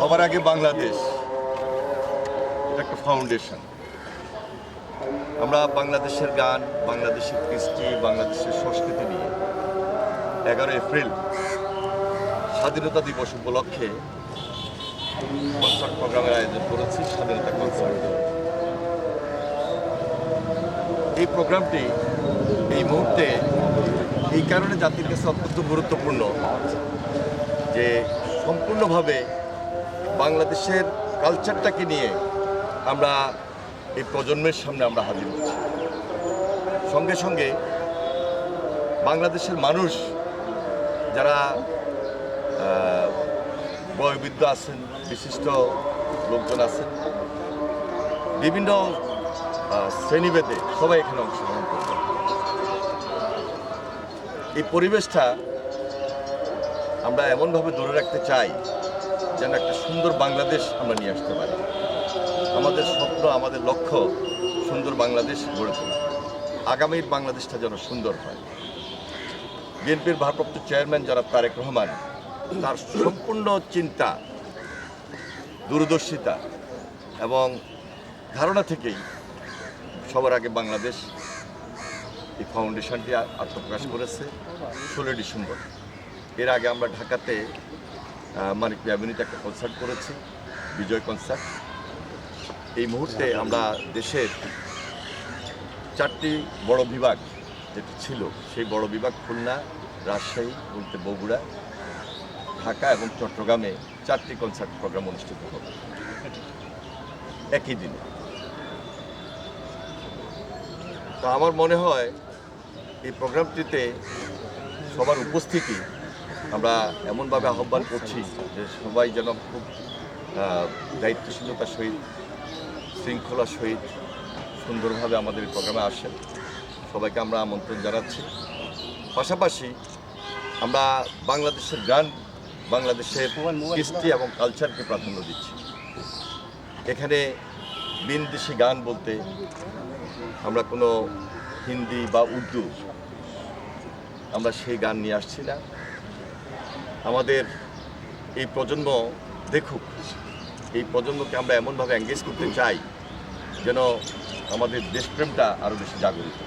সবার আগে বাংলাদেশ। এটা একটা ফাউন্ডেশন আমরা বাংলাদেশের গান, বাংলাদেশের কৃষ্টি, বাংলাদেশের সংস্কৃতি নিয়ে এগারো এপ্রিল স্বাধীনতা দিবস উপলক্ষে কনসার্ট প্রোগ্রামের আয়োজন করেছি, স্বাধীনতা কনসার্ট এই প্রোগ্রামটি এই মুহূর্তে এই কারণে জাতির কাছে অত্যন্ত গুরুত্বপূর্ণ যে সম্পূর্ণভাবে বাংলাদেশের কালচারটাকে নিয়ে আমরা এই প্রজন্মের সামনে আমরা হাজির হচ্ছি। সঙ্গে সঙ্গে বাংলাদেশের মানুষ যারা বয়োবৃদ্ধ আছেন, বিশিষ্ট লোকজন আছেন, বিভিন্ন শ্রেণীভেদে সবাই এখানে অংশগ্রহণ করবেন। এই পরিবেশটা আমরা এমনভাবে ধরে রাখতে চাই যেন একটা সুন্দর বাংলাদেশ আমরা নিয়ে আসতে পারি। আমাদের স্বপ্ন, আমাদের লক্ষ্য সুন্দর বাংলাদেশ গড়ে তোলা আগামীর বাংলাদেশটা যেন সুন্দর হয়। বিএনপির ভারপ্রাপ্ত চেয়ারম্যান যারা তারেক রহমান, তার সম্পূর্ণ চিন্তা, দূরদর্শিতা এবং ধারণা থেকেই সবার আগে বাংলাদেশ এই ফাউন্ডেশনটি আত্মপ্রকাশ করেছে ষোলোই ডিসেম্বর। এর আগে আমরা ঢাকাতে মানিক অ্যাভিনিউতে একটা কনসার্ট করেছি, বিজয় কনসার্ট এই মুহূর্তে আমরা দেশের চারটি বড় বিভাগ যেটি ছিল, সেই বড় বিভাগ খুলনা, রাজশাহী, বলতে বগুড়া, ঢাকা এবং চট্টগ্রামে চারটি কনসার্ট প্রোগ্রাম অনুষ্ঠিত হবে। একই দিনে। তো আমার মনে হয়, এই প্রোগ্রামটিতে সবার উপস্থিতি আমরা এমনভাবে আহ্বান করছি যে সবাই যেন খুব দায়িত্বশীলতার সহিত, শৃঙ্খলার সহিত সুন্দরভাবে আমাদের প্রোগ্রামে আসেন। সবাইকে আমরা আমন্ত্রণ জানাচ্ছি। পাশাপাশি আমরা বাংলাদেশের গান, বাংলাদেশের কৃষ্টি এবং কালচারকে প্রাধান্য দিচ্ছি। এখানে বিনদেশি গান বলতে আমরা কোনো হিন্দি বা উর্দু আমরা সেই গান নিয়ে আসছি না। আমাদের এই প্রজন্ম দেখুক, এই প্রজন্মকে আমরা এমনভাবে এঙ্গেজ করতে চাই যেন আমাদের দেশপ্রেমটা আরও বেশি জাগরিত।